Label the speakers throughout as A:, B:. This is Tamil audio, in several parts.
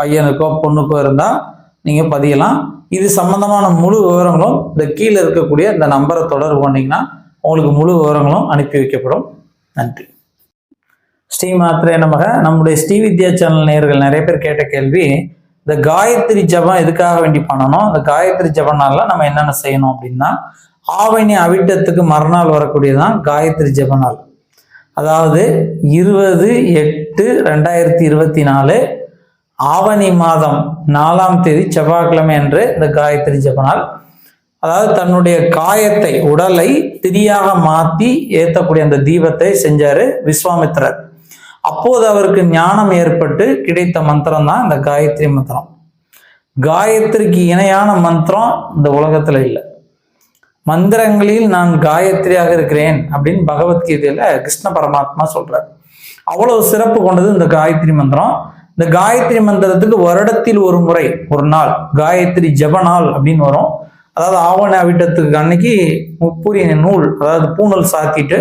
A: பையனுக்கோ பொண்ணுக்கோ இருந்தால் நீங்கள் பதியலாம். இது சம்பந்தமான முழு விவரங்களும் இந்த கீழே இருக்கக்கூடிய இந்த நம்பரை தொடர்பு பண்ணிங்கன்னா உங்களுக்கு முழு விவரங்களும் அனுப்பி வைக்கப்படும். நன்றி. ஸ்ரீ மாத்திரை நமக. நம்முடைய ஸ்ரீ வித்யா சேனல் நேர்கள் நிறைய பேர் கேட்ட கேள்வி இந்த காயத்ரி ஜபம் எதுக்காக வேண்டி பண்ணணும்? இந்த காயத்ரி ஜபனால நம்ம என்னென்ன செய்யணும் அப்படின்னா ஆவணி அவிட்டத்துக்கு மறுநாள் வரக்கூடியதான் காயத்ரி ஜபநாள் அதாவது இருபது எட்டு ரெண்டாயிரத்தி இருபத்தி நாலு ஆவணி மாதம் நாலாம் தேதி செவ்வாய்க்கிழமை அன்று இந்த காயத்ரி ஜப அதாவது தன்னுடைய காயத்தை உடலை திரியாக மாற்றி ஏற்றக்கூடிய அந்த தீபத்தை செஞ்சாரு விஸ்வாமித்திரர். அப்போது அவருக்கு ஞானம் ஏற்பட்டு கிடைத்த மந்திரம் தான் இந்த காயத்ரி மந்திரம். காயத்ரிக்கு இணையான மந்திரம் இந்த உலகத்தில் இல்லை. மந்திரங்களில் நான் காயத்ரியாக இருக்கிறேன் அப்படின்னு பகவத்கீதையில கிருஷ்ண பரமாத்மா சொல்றார். அவ்வளவு சிறப்பு கொண்டது இந்த காயத்ரி மந்திரம். இந்த காயத்ரி மந்திரத்துக்கு வருடத்தில் ஒரு முறை ஒரு நாள் காயத்ரி ஜப நாள் அப்படின்னு வரும். அதாவது ஆவண அவிட்டத்துக்கு அன்னைக்கு முப்புரி நூல் அதாவது பூநூல் சாத்திட்டு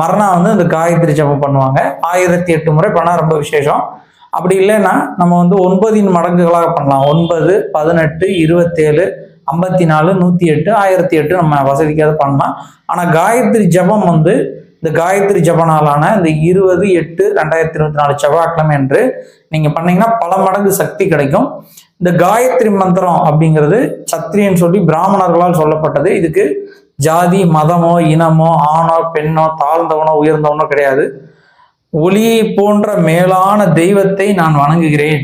A: மறுநாள் வந்து இந்த காயத்ரி ஜபம் பண்ணுவாங்க. ஆயிரத்தி எட்டு முறை பண்ணால் ரொம்ப விசேஷம். அப்படி இல்லைன்னா நம்ம வந்து ஒன்பதின் மடங்குகளாக பண்ணலாம். ஒன்பது பதினெட்டு இருபத்தேழு ஐம்பத்தி நாலு நூற்றி எட்டு ஆயிரத்தி எட்டு நம்ம வசதிக்காக பண்ணலாம். ஆனால் காயத்ரி ஜபம் வந்து இந்த காயத்ரி ஜப நாளான இந்த இருபது எட்டு ரெண்டாயிரத்தி இருபத்தி நாலு செவ்வாய்க்கிழமை என்று நீங்கள் பண்ணீங்கன்னா பல மடங்கு சக்தி கிடைக்கும். இந்த காயத்ரி மந்திரம் அப்படிங்கிறது சத்திரியன்னு சொல்லி பிராமணர்களால் சொல்லப்பட்டது. இதுக்கு ஜாதி மதமோ இனமோ ஆணோ பெண்ணோ தாழ்ந்தவனோ உயர்ந்தவனோ கிடையாது. ஒளியை போன்ற மேலான தெய்வத்தை நான் வணங்குகிறேன்.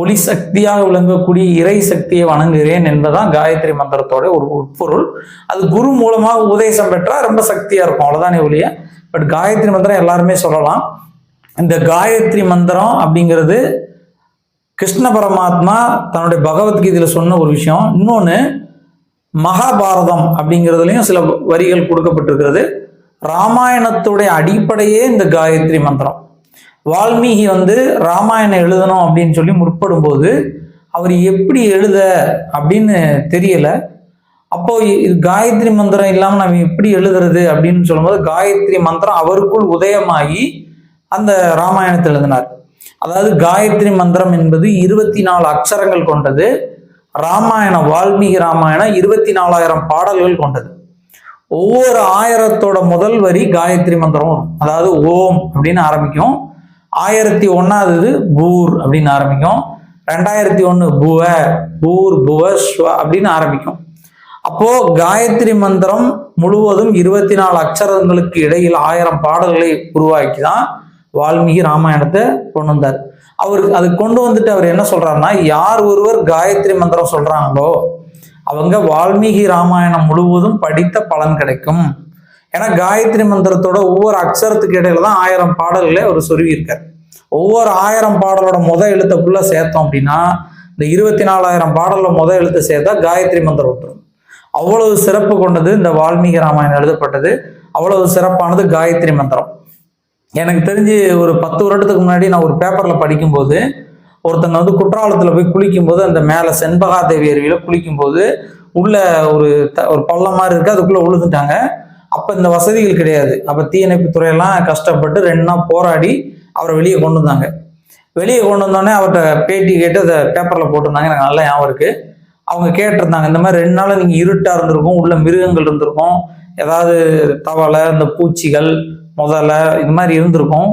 A: ஒளி சக்தியாக விளங்கக்கூடிய இறை சக்தியை வணங்குகிறேன் என்பதுதான் காயத்ரி மந்திரத்தோட ஒரு உட்பொருள். அது குரு மூலமாக உபதேசம் பெற்றால் ரொம்ப சக்தியாக இருக்கும். அவ்வளோதானே ஒழிய? பட் காயத்ரி மந்திரம் எல்லாருமே சொல்லலாம். இந்த காயத்ரி மந்திரம் அப்படிங்கிறது கிருஷ்ண பரமாத்மா தன்னுடைய பகவத்கீதையில் சொன்ன ஒரு விஷயம். இன்னொன்று மகாபாரதம் அப்படிங்கிறதுலையும் சில வரிகள் கொடுக்கப்பட்டிருக்கிறது. ராமாயணத்துடைய அடிப்படையே இந்த காயத்ரி மந்திரம். வால்மீகி வந்து ராமாயணம் எழுதணும் அப்படின்னு சொல்லி முற்படும் போது அவர் எப்படி எழுத அப்படின்னு தெரியல. அப்போ காயத்ரி மந்திரம் இல்லாமல் நம்ம எப்படி எழுதுறது அப்படின்னு சொல்லும்போது காயத்ரி மந்திரம் அவருக்குள் உதயமாகி அந்த ராமாயணத்தை எழுதினார். அதாவது காயத்ரி மந்திரம் என்பது இருபத்தி நாலு அக்ஷரங்கள் கொண்டது. ராமாயணம் வால்மீகி ராமாயணம் இருபத்தி நாலாயிரம் பாடல்கள் கொண்டது. ஒவ்வொரு ஆயிரத்தோட முதல் வரி காயத்ரி மந்திரம் வரும். அதாவது ஓம் அப்படின்னு ஆரம்பிக்கும். ஆயிரத்தி ஒன்னாவது பூர் அப்படின்னு ஆரம்பிக்கும். ரெண்டாயிரத்தி ஒன்று புவ பூர் புவ ஸ்வ அப்படின்னு ஆரம்பிக்கும். அப்போ காயத்ரி மந்திரம் முழுவதும் இருபத்தி நாலு அக்ஷரங்களுக்கு இடையில் ஆயிரம் பாடல்களை உருவாக்கி தான் வால்மீகி ராமாயணத்தை கொண்டு வந்தார். அவர் அது கொண்டு வந்துட்டு அவர் என்ன சொல்றாருன்னா யார் ஒருவர் காயத்ரி மந்திரம் சொல்றாங்களோ அவங்க வால்மீகி ராமாயணம் முழுவதும் படித்த பலன் கிடைக்கும். ஏன்னா காயத்ரி மந்திரத்தோட ஒவ்வொரு அக்ஷரத்துக்கு இடையில தான் ஆயிரம் பாடல்களை அவர் சொருவியிருக்கார் ஒவ்வொரு ஆயிரம் பாடலோட முத எழுத்துக்குள்ள சேர்த்தோம் அப்படின்னா இந்த இருபத்தி நாலாயிரம் பாடலில் முத எழுத்து சேர்த்தா காயத்ரி மந்திரம் விட்டுரும் அவ்வளவு சிறப்பு கொண்டது இந்த வால்மீகி ராமாயணம் எழுதப்பட்டது. அவ்வளவு சிறப்பானது காயத்ரி மந்திரம். எனக்கு தெரிஞ்சு ஒரு பத்து வருடத்துக்கு முன்னாடி நான் ஒரு பேப்பர்ல படிக்கும்போது ஒருத்தங்க வந்து குற்றாலத்தில் போய் குளிக்கும்போது அந்த மேலே செண்பகாதேவி அருவியில் குளிக்கும்போது உள்ள ஒரு த ஒரு பள்ளம் மாதிரி இருக்கு அதுக்குள்ளே விழுந்துட்டாங்க அப்போ இந்த வசதிகள் கிடையாது. அப்போ தீயணைப்பு துறையெல்லாம் கஷ்டப்பட்டு ரெண்டு நாள் போராடி அவரை வெளியே கொண்டு வந்தாங்க. வெளியே கொண்டு வந்தோடனே அவர்கிட்ட பேட்டி கேட்டு அதை பேப்பரில் போட்டிருந்தாங்க. எனக்கு நல்லா ஞாபகம் இருக்குது அவங்க கேட்டிருந்தாங்க இந்த மாதிரி ரெண்டு நாள் நீங்கள் இருட்டாக இருந்திருக்கும் உள்ள மிருகங்கள் இருந்திருக்கும் ஏதாவது தவளை இந்த பூச்சிகள் முதலை இது மாதிரி இருந்திருக்கும்.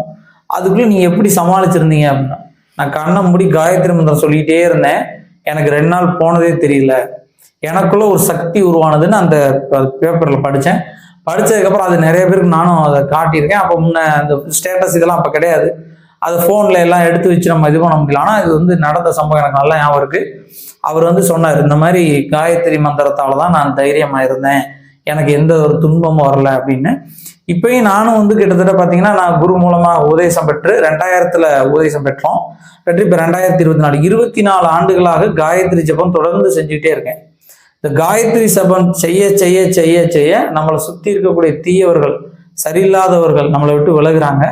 A: அதுக்குள்ளே நீங்கள் எப்படி சமாளிச்சிருந்தீங்க? அப்படின்னா நான் கண்ணை மூடி காயத்ரி மந்திரம் சொல்லிக்கிட்டே இருந்தேன். எனக்கு ரெண்டு நாள் போனதே தெரியல. எனக்குள்ள ஒரு சக்தி உருவானதுன்னு அந்த பேப்பரில் படித்தேன் படித்ததுக்கப்புறம் அது நிறைய பேருக்கு நானும் அதை காட்டியிருக்கேன். அப்போ முன்ன அந்த ஸ்டேட்டஸ் இதெல்லாம் அப்போ கிடையாது. அதை ஃபோனில் எல்லாம் எடுத்து வச்சு நம்ம இது பண்ண முடியல. ஆனால் இது வந்து நடந்த சம்பவம் எனக்கு நல்லா ஞாபகம் இருக்குது அவர் வந்து சொன்னார் இந்த மாதிரி காயத்ரி மந்திரத்தால் தான் நான் தைரியமாக இருந்தேன். எனக்கு எந்த ஒரு துன்பமும் வரல அப்படின்னு. இப்பயும் நானும் வந்து கிட்டத்தட்ட பார்த்தீங்கன்னா நான் குரு மூலமாக உதயசம் பெற்று ரெண்டாயிரத்தில் உதயசம் பெற்றோம். பெற்று இப்போ ரெண்டாயிரத்தி இருபத்தி நாலு இருபத்தி நாலு ஆண்டுகளாக காயத்ரி ஜபம் தொடர்ந்து செஞ்சுக்கிட்டே இருக்கேன். இந்த காயத்ரி சபன் செய்ய செய்ய செய்ய செய்ய நம்மளை சுற்றி இருக்கக்கூடிய தீயவர்கள் சரியில்லாதவர்கள் நம்மளை விட்டு விலகுறாங்க.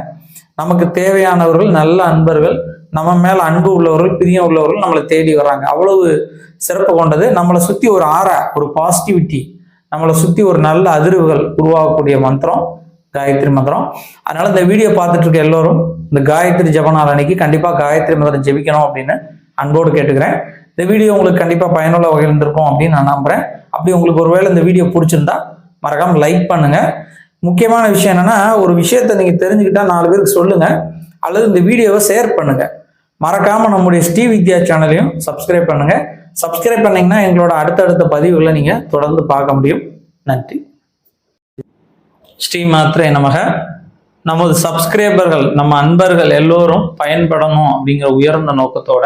A: நமக்கு தேவையானவர்கள் நல்ல அன்பர்கள் நம்ம மேல அன்பு உள்ளவர்கள் பிரியம் உள்ளவர்கள் நம்மளை தேடி வர்றாங்க. அவ்வளவு சிறப்பு கொண்டது. நம்மளை சுற்றி ஒரு ஆற ஒரு பாசிட்டிவிட்டி நம்மளை சுற்றி ஒரு நல்ல அதிர்வுகள் உருவாகக்கூடிய மந்திரம் காயத்ரி மந்திரம். அதனால இந்த வீடியோ பார்த்துட்டு இருக்க எல்லோரும் இந்த காயத்ரி ஜபநாள் அன்னைக்கு கண்டிப்பாக காயத்ரி மந்திரம் ஜெபிக்கணும் அப்படின்னு அன்போடு கேட்டுக்கிறேன். இந்த வீடியோ உங்களுக்கு கண்டிப்பாக பயனுள்ள வகையில் இருந்திருக்கும் அப்படின்னு நான் நம்புறேன். அப்படி உங்களுக்கு ஒருவேளை இந்த வீடியோ பிடிச்சிருந்தா மறக்காமல் லைக் பண்ணுங்கள் முக்கியமான விஷயம் என்னென்னா ஒரு விஷயத்தை நீங்கள் தெரிஞ்சுக்கிட்டால் நாலு பேருக்கு சொல்லுங்கள் அல்லது இந்த வீடியோவை ஷேர் பண்ணுங்கள் மறக்காமல் நம்முடைய ஸ்ரீ வித்யா சேனலையும் சப்ஸ்கிரைப் பண்ணுங்கள் சப்ஸ்கிரைப் பண்ணிங்கன்னா எங்களோட அடுத்தடுத்த பதிவுகளை நீங்கள் தொடர்ந்து பார்க்க முடியும். நன்றி. ஸ்ரீ மாத்திரை நமக. நமது சப்ஸ்கிரைபர்கள் நம்ம அன்பர்கள் எல்லோரும் பயன்படணும் அப்படிங்கிற உயர்ந்த நோக்கத்தோட